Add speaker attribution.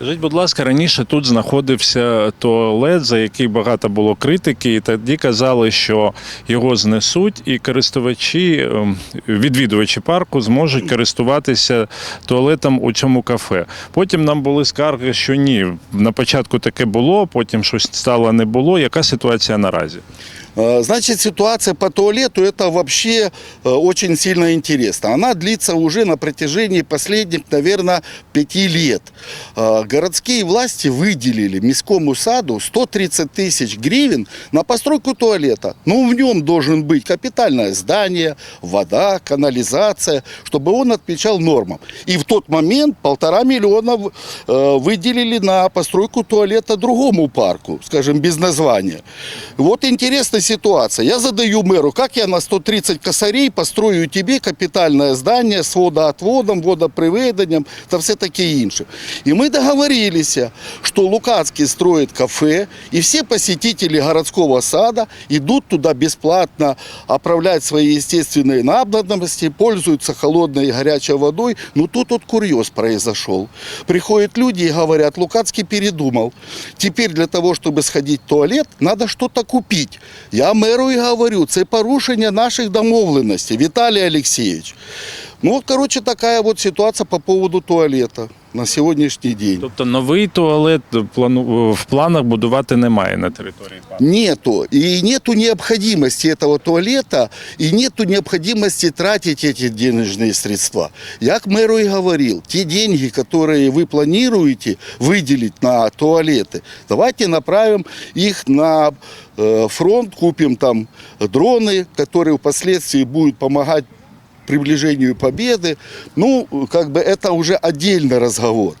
Speaker 1: Скажіть, будь ласка, раніше тут знаходився туалет, за який багато було критики, і тоді казали, що його знесуть, і користувачі, ем, відвідувачі парку зможуть користуватися туалетом у цьому кафе. Потім нам були скарги, що ні. На початку таке було, потім щось стало не було. Яка ситуація наразі?
Speaker 2: Э, Значит, ситуация по туалету это вообще э, очень сильно интересно. Она длится уже на протяжении последних, наверное, пяти лет. Э, Городские власти выделили Мискому саду 130 тысяч гривен на постройку туалета. Ну, в нем должен быть капитальное здание, вода, канализация, чтобы он отвечал нормам. И в тот момент полтора миллиона выделили на постройку туалета другому парку, скажем, без названия. Вот интересная ситуация. Я задаю мэру, как я на 130 косарей построю тебе капитальное здание с водоотводом, водоприведением та все таке інше. И мы договорились, что Лукацкий строит кафе, и все посетители городского сада идут туда бесплатно оправлять свои естественные надобности, пользуются холодной и горячей водой. Но тут вот курьез произошел. Приходят люди и говорят, Лукацкий передумал. Теперь для того, чтобы сходить в туалет, надо что-то купить. Я мэру и говорю, це порушення наших домовленностей, Виталий Алексеевич. Ну вот, короче, такая вот ситуация по поводу туалета на сегодняшний день.
Speaker 1: Тобто новий туалет плану в планах будувати немає на території парку.
Speaker 2: Нету. И нету необходимости этого туалета, и нету необходимости тратить эти денежные средства. Я к мэру и говорил, те деньги, которые вы планируете выделить на туалеты, давайте направим их на э, фронт, купим там дроны, которые впоследствии будут помогать приближению победы. Ну, как бы это уже отдельный разговор.